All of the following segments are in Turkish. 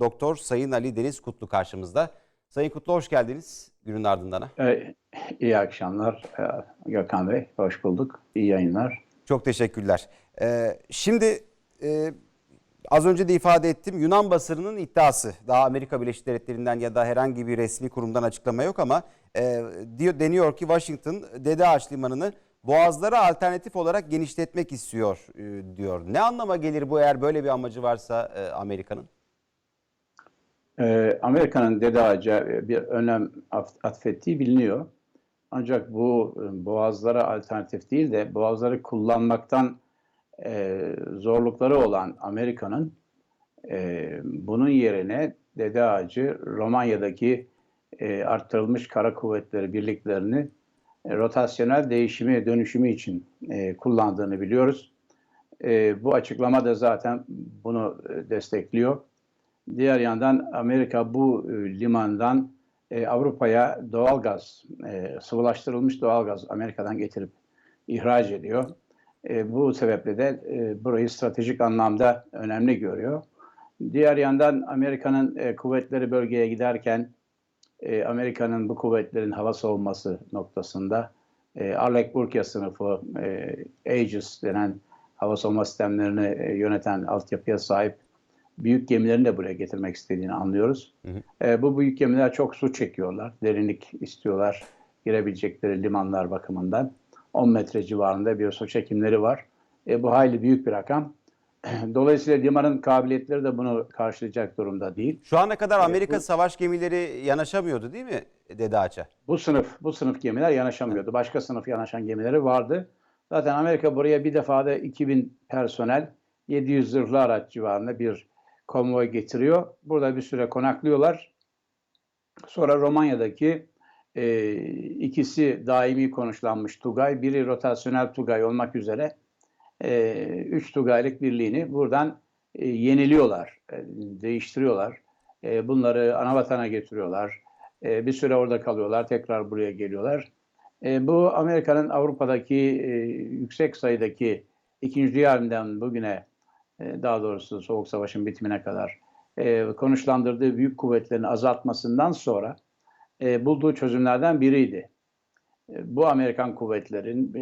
Doktor Sayın Ali Deniz Kutlu karşımızda. Sayın Kutlu hoş geldiniz günün ardından. Ee, iyi akşamlar ee, Gökhan Bey. Hoş bulduk. İyi yayınlar. Çok teşekkürler. Ee, şimdi e, az önce de ifade ettim Yunan basınının iddiası. Daha Amerika Birleşik Devletleri'nden ya da herhangi bir resmi kurumdan açıklama yok ama e, diyor, deniyor ki Washington Dede Ağaç Limanı'nı boğazlara alternatif olarak genişletmek istiyor e, diyor. Ne anlama gelir bu eğer böyle bir amacı varsa e, Amerika'nın? Ee, Amerika'nın Dede Ağaç'a bir önem at- atfettiği biliniyor. Ancak bu e, boğazlara alternatif değil de boğazları kullanmaktan e, zorlukları olan Amerika'nın e, bunun yerine Dede Ağacı Romanya'daki e, arttırılmış kara kuvvetleri birliklerini e, rotasyonel değişimi, dönüşümü için e, kullandığını biliyoruz. E, bu açıklama da zaten bunu e, destekliyor. Diğer yandan Amerika bu e, limandan e, Avrupa'ya doğalgaz, e, sıvılaştırılmış doğalgaz Amerika'dan getirip ihraç ediyor. E, bu sebeple de burayı stratejik anlamda önemli görüyor. Diğer yandan Amerika'nın kuvvetleri bölgeye giderken Amerika'nın bu kuvvetlerin hava savunması noktasında e, Arleigh Burke sınıfı Aegis denen hava savunma sistemlerini yöneten altyapıya sahip büyük gemilerini de buraya getirmek istediğini anlıyoruz. Hı hı. E, bu büyük gemiler çok su çekiyorlar. Derinlik istiyorlar girebilecekleri limanlar bakımından. 10 metre civarında bir su çekimleri var. E, bu hayli büyük bir rakam. Dolayısıyla limanın kabiliyetleri de bunu karşılayacak durumda değil. Şu ana kadar Amerika bu- savaş gemileri yanaşamıyordu değil mi Dede Ağaç'a? Bu sınıf bu sınıf gemiler yanaşamıyordu. Başka sınıf yanaşan gemileri vardı. Zaten Amerika buraya bir defada 2000 personel, 700 zırhlı araç civarında bir konvoy getiriyor. Burada bir süre konaklıyorlar. Sonra Romanya'daki e, ikisi daimi konuşlanmış Tugay, biri rotasyonel Tugay olmak üzere e, üç Tugaylık birliğini buradan e, yeniliyorlar, e, değiştiriyorlar. E, bunları anavatana getiriyorlar. E, bir süre orada kalıyorlar, tekrar buraya geliyorlar. E, bu Amerika'nın Avrupa'daki e, yüksek sayıdaki İkinci Dünya Harbi'nden bugüne, daha doğrusu Soğuk Savaş'ın bitimine kadar e, konuşlandırdığı büyük kuvvetlerini azaltmasından sonra e, bulduğu çözümlerden biriydi. E, bu Amerikan kuvvetlerin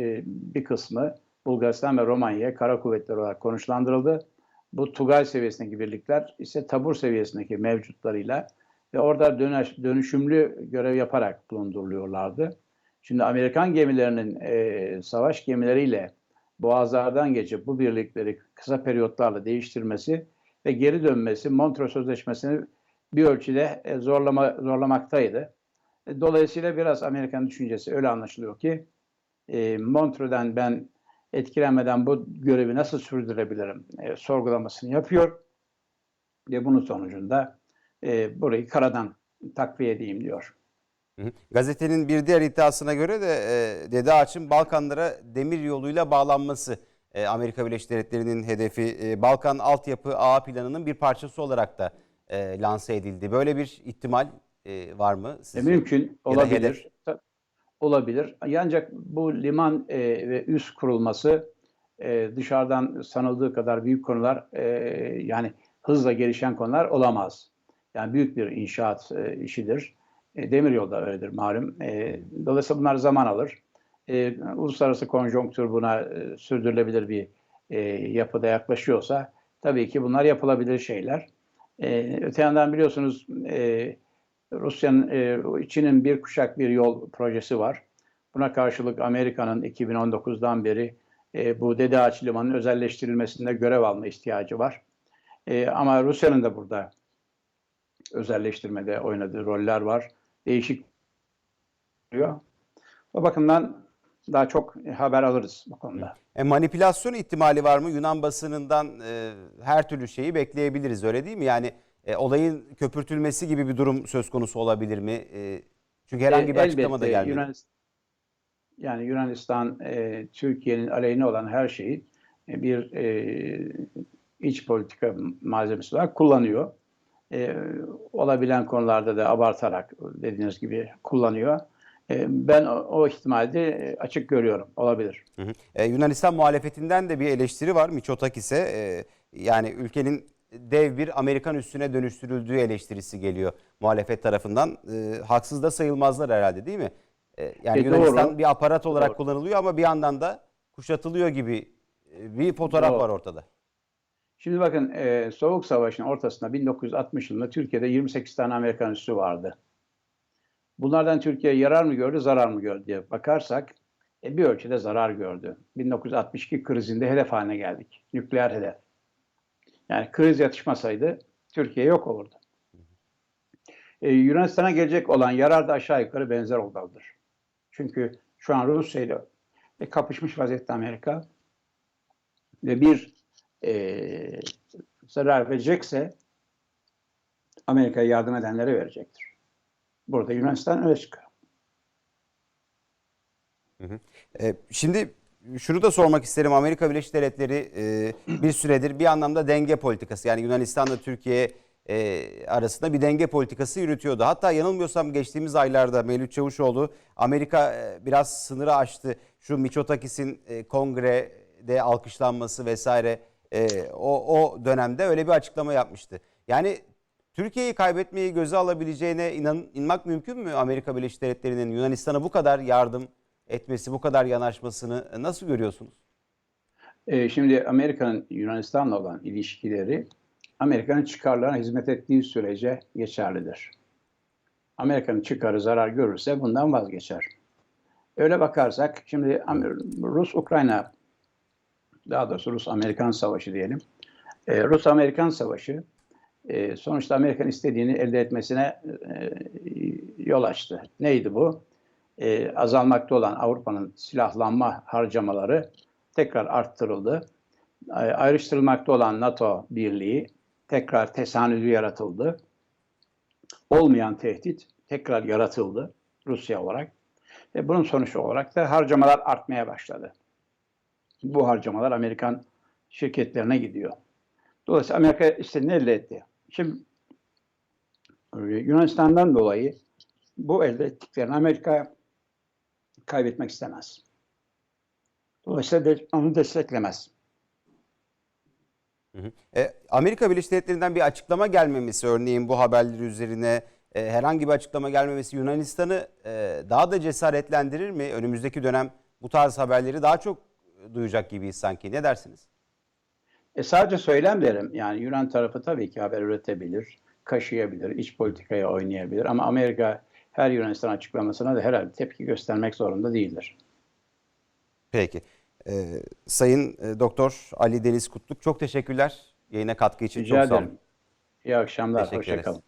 bir kısmı Bulgaristan ve Romanya'ya kara kuvvetler olarak konuşlandırıldı. Bu Tugay seviyesindeki birlikler ise tabur seviyesindeki mevcutlarıyla ve orada dönüş, dönüşümlü görev yaparak bulunduruluyorlardı. Şimdi Amerikan gemilerinin e, savaş gemileriyle boğazlardan geçip bu birlikleri kısa periyotlarla değiştirmesi ve geri dönmesi Montreux Sözleşmesi'ni bir ölçüde e, zorlama, zorlamaktaydı. E, Dolayısıyla biraz Amerikan düşüncesi öyle anlaşılıyor ki e, Montreux'den ben etkilenmeden bu görevi nasıl sürdürebilirim e, sorgulamasını yapıyor ve bunun sonucunda e, burayı karadan takviye edeyim diyor. Hı hı. Gazetenin bir diğer iddiasına göre de e, Dede Ağaç'ın Balkanlara demir yoluyla bağlanması e, Amerika Birleşik Devletleri'nin hedefi e, Balkan altyapı ağa planının bir parçası olarak da e, lanse edildi. Böyle bir ihtimal e, var mı? E, sizce? mümkün olabilir. Olabilir. Ancak bu liman e, ve üs kurulması e, dışarıdan sanıldığı kadar büyük konular e, yani hızla gelişen konular olamaz. Yani büyük bir inşaat e, işidir. E, da öyledir malum. E, dolayısıyla bunlar zaman alır. E, uluslararası konjonktür buna e, sürdürülebilir bir yapıda yaklaşıyorsa tabii ki bunlar yapılabilir şeyler. Öte yandan biliyorsunuz Rusya'nın e, Çin'in bir kuşak bir yol projesi var. Buna karşılık Amerika'nın 2019'dan beri bu Dede Ağaç Limanı'nın özelleştirilmesinde görev alma ihtiyacı var. Ama Rusya'nın da burada özelleştirmede oynadığı roller var. Değişik oluyor. O bakımdan daha çok haber alırız bu konuda. E, manipülasyon ihtimali var mı? Yunan basınından e, her türlü şeyi bekleyebiliriz öyle değil mi? Yani e, olayın köpürtülmesi gibi bir durum söz konusu olabilir mi? E, çünkü herhangi bir E, açıklama da elbette gelmedi. Yunanistan, yani Yunanistan e, Türkiye'nin aleyhine olan her şeyi e, bir e, iç politika malzemesi olarak kullanıyor. E, olabilen konularda da abartarak dediğiniz gibi kullanıyor. E, ben o, ihtimali e, açık görüyorum. Olabilir. Hı hı. E, Yunanistan muhalefetinden de bir eleştiri var Miçotakis'e. E, yani ülkenin dev bir Amerikan üssüne dönüştürüldüğü eleştirisi geliyor muhalefet tarafından. E, haksız da sayılmazlar herhalde değil mi? E, yani E, Yunanistan doğru. bir aparat olarak Doğru. kullanılıyor ama bir yandan da kuşatılıyor gibi e, bir fotoğraf Doğru. var ortada. Şimdi bakın e, Soğuk Savaş'ın ortasında 1960 yılında Türkiye'de 28 tane Amerikan üssü vardı. Bunlardan Türkiye yarar mı gördü, zarar mı gördü diye bakarsak e, bir ölçüde zarar gördü. 1962 krizinde hedef haline geldik. Nükleer hedef. Yani kriz yatışmasaydı Türkiye yok olurdu. E, Yunanistan'a gelecek olan yarar da aşağı yukarı benzer olmalıdır. Çünkü şu an Rusya ile kapışmış vaziyette Amerika ve bir e, zarar verecekse Amerika'ya yardım edenlere verecektir. Burada Yunanistan öne çıkıyor. E, Şimdi şunu da sormak isterim. Amerika Birleşik Devletleri e, bir süredir bir anlamda denge politikası yani Yunanistan'la Türkiye e, arasında bir denge politikası yürütüyordu. Hatta yanılmıyorsam geçtiğimiz aylarda Mevlüt Çavuşoğlu Amerika e, biraz sınırı aştı. Şu Miçotakis'in e, kongrede alkışlanması vesaire e, o, o dönemde öyle bir açıklama yapmıştı. Yani Türkiye'yi kaybetmeyi göze alabileceğine inan, inanmak mümkün mü Amerika Birleşik Devletleri'nin Yunanistan'a bu kadar yardım etmesi, bu kadar yanaşmasını e, nasıl görüyorsunuz? E, şimdi Amerika'nın Yunanistan'la olan ilişkileri Amerika'nın çıkarlarına hizmet ettiği sürece geçerlidir. Amerika'nın çıkarı zarar görürse bundan vazgeçer. Öyle bakarsak şimdi Rus-Ukrayna daha doğrusu Rus-Amerikan savaşı diyelim. E, Rus-Amerikan savaşı e, sonuçta Amerika'nın istediğini elde etmesine e, yol açtı. Neydi bu? E, azalmakta olan Avrupa'nın silahlanma harcamaları tekrar arttırıldı. E, ayrıştırılmakta olan NATO birliği tekrar tesanüdü yaratıldı. Olmayan tehdit tekrar yaratıldı Rusya olarak. Ve bunun sonucu olarak da harcamalar artmaya başladı. Bu harcamalar Amerikan şirketlerine gidiyor. Dolayısıyla Amerika istediğini elde etti. Şimdi e, Yunanistan'dan dolayı bu elde ettiklerini Amerika kaybetmek istemez. Dolayısıyla de, onu desteklemez. E, Amerika Birleşik Devletleri'nden bir açıklama gelmemesi örneğin bu haberleri üzerine e, herhangi bir açıklama gelmemesi Yunanistan'ı daha da cesaretlendirir mi? Önümüzdeki dönem bu tarz haberleri daha çok duyacak gibiyiz sanki. Ne dersiniz? E sadece söylem derim. Yani Yunan tarafı tabii ki haber üretebilir, kaşıyabilir, iç politikaya oynayabilir. Ama Amerika her Yunanistan açıklamasına da herhalde tepki göstermek zorunda değildir. Peki. E, Sayın e, Doktor Ali Deniz Kutluk çok teşekkürler yayına katkı için. Rica çok sağ olun. ederim. İyi akşamlar, hoşçakalın.